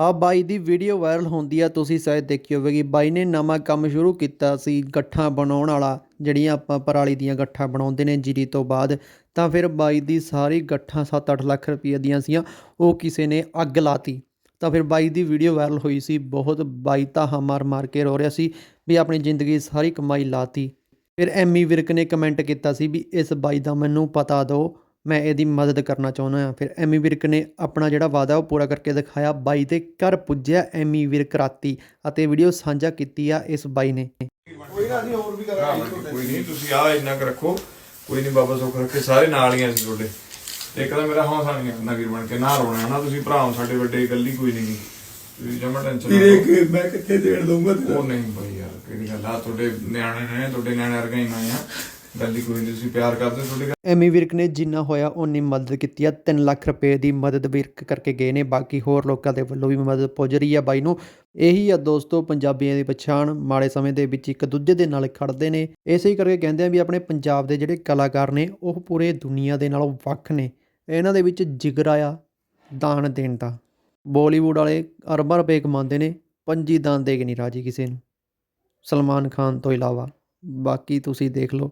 ਆ ਬਾਈ ਦੀ video viral ਹੁੰਦੀ ਆ, ਤੁਸੀਂ ਸ਼ਾਇਦ ਦੇਖੀ ਹੋਵੇਗੀ। ਬਾਈ ਨੇ ਨਵਾਂ ਕੰਮ ਸ਼ੁਰੂ ਕੀਤਾ ਸੀ, ਗੱਠਾਂ ਬਣਾਉਣ ਵਾਲਾ, ਜਿਹੜੀਆਂ ਆਪਾਂ ਪਰਾਲੀ ਦੀਆਂ ਗੱਠਾਂ ਬਣਾਉਂਦੇ ਨੇ ਜੀਰੀ ਤੋਂ ਬਾਅਦ। ਤਾਂ ਫਿਰ ਬਾਈ ਦੀ ਸਾਰੀ ਗੱਠਾਂ 7-8 ਲੱਖ ਰੁਪਏ ਦੀਆਂ ਸੀਆਂ, ਉਹ ਕਿਸੇ ਨੇ ਅੱਗ ਲਾਤੀ। ਤਾਂ ਫਿਰ ਬਾਈ ਦੀ ਵੀਡੀਓ ਵਾਇਰਲ ਹੋਈ ਸੀ, ਬਹੁਤ ਬਾਈ ਤਾਂ ਮਾਰ ਮਾਰ ਕੇ ਰੋ ਰਿਹਾ ਸੀ ਵੀ ਆਪਣੀ ਜ਼ਿੰਦਗੀ ਦੀ ਸਾਰੀ ਕਮਾਈ ਲਾਤੀ। ਫਿਰ ਐਮੀ ਵਿਰਕ ਨੇ ਕਮੈਂਟ ਕੀਤਾ ਸੀ ਵੀ ਇਸ ਬਾਈ ਦਾ ਮੈਨੂੰ ਪਤਾ ਦਿਓ ਮੈਂ ਇਹਦੀ ਮਦਦ ਕਰਨਾ ਚਾਹੁੰਦਾ ਹਾਂ। ਫਿਰ ਐਮੀ ਵਿਰਕ ਨੇ ਆਪਣਾ ਜਿਹੜਾ ਵਾਅਦਾ ਉਹ ਪੂਰਾ ਕਰਕੇ ਦਿਖਾਇਆ। ਬਾਈ ਦੇ ਘਰ ਪੁੱਜਿਆ ਐਮੀ ਵਿਰਕ ਰਾਤੀ ਅਤੇ ਵੀਡੀਓ ਸਾਂਝਾ ਕੀਤੀ ਆ ਇਸ ਬਾਈ ਨੇ। ਕੋਈ ਨਾ ਅਸੀਂ ਹੋਰ ਵੀ ਕਰਾਂਗੇ ਕੋਈ ਨਹੀਂ ਤੁਸੀਂ ਆ ਇੰਨਾ ਕੁ ਰੱਖੋ। ਕੋਈ ਨਹੀਂ ਬਾਬਾ ਸੁੱਖ ਰੱਖੇ ਸਾਰੇ ਨਾਲ ਹੀ ਆ ਅਸੀਂ ਤੁਹਾਡੇ। ਇੱਕ ਤਾਂ ਮੇਰਾ ਹੌਸਲਾ ਨਹੀਂ ਕਰਨਾ ਵੀਰ ਬਣ ਕੇ ਨਾ ਰੋਣਾ ਨਾ ਤੁਸੀਂ ਭਰਾਓ ਸਾਡੇ ਵੱਡੇ ਇਕੱਲੀ ਕੋਈ ਨਹੀਂ। ਤੁਸੀਂ ਜਮਾ ਟੈਨਸ਼ਨ ਤੇਰੇ ਕਿ ਮੈਂ ਕਿੱਥੇ ਦੇਣ ਦਊਂਗਾ ਉਹ ਨਹੀਂ ਬਈ ਯਾਰ ਕਿਹੜੀ ਗੱਲ ਆ ਤੁਹਾਡੇ ਨਿਆਣੇ ਨੇ ਤੁਹਾਡੇ ਨਿਆਣੇ ਵਰਗਾ ਹੀ ਮੈਂ ਆ। ਗੱਲ ਹੀ ਕੋਈ ਨਹੀਂ ਤੁਸੀਂ ਪਿਆਰ ਕਰਦੇ ਤੁਹਾਡੇ ਐਮੀ ਵਿਰਕ ਨੇ ਜਿੰਨਾ ਹੋਇਆ ਉਨੀ ਮਦਦ ਕੀਤੀ ਆ 3 ਲੱਖ ਰੁਪਏ ਦੀ ਮਦਦ ਵਿਰਕ ਕਰਕੇ ਗਏ ਨੇ, ਬਾਕੀ ਹੋਰ ਲੋਕਾਂ ਦੇ ਵੱਲੋਂ ਵੀ ਮਦਦ ਪੁੱਜ ਰਹੀ ਆ ਬਾਈ ਨੂੰ। ਇਹੀ ਆ ਦੋਸਤੋ, ਪੰਜਾਬੀਆਂ ਦੀ ਪਛਾਣ ਮਾੜੇ ਸਮੇਂ ਦੇ ਵਿੱਚ ਇੱਕ ਦੂਜੇ ਦੇ ਨਾਲ ਖੜਦੇ ਨੇ। ਇਸੇ ਹੀ ਕਰਕੇ ਕਹਿੰਦੇ ਆ ਵੀ ਆਪਣੇ ਪੰਜਾਬ ਦੇ ਜਿਹੜੇ ਕਲਾਕਾਰ ਨੇ, ਉਹ ਪੂਰੇ ਦੁਨੀਆ ਦੇ ਨਾਲੋਂ ਵੱਖ ਨੇ। ਇਹਨਾਂ ਦੇ ਵਿੱਚ ਜਿਗਰ ਆ, ਦਾਨ ਦੇਣ ਦਾ। ਬਾਲੀਵੁੱਡ ਵਾਲੇ ਅਰਬਾਂ ਰੁਪਏ ਕਮਾਉਂਦੇ ਨੇ, ਪੰਜੀ ਦਾਨ ਦੇ ਕੇ ਨਹੀਂ ਰਾਜੀ ਕਿਸੇ ਨੂੰ। ਸਲਮਾਨ ਖਾਨ ਤੋਂ ਇਲਾਵਾ, ਬਾਕੀ ਤੁਸੀਂ ਦੇਖ ਲਓ।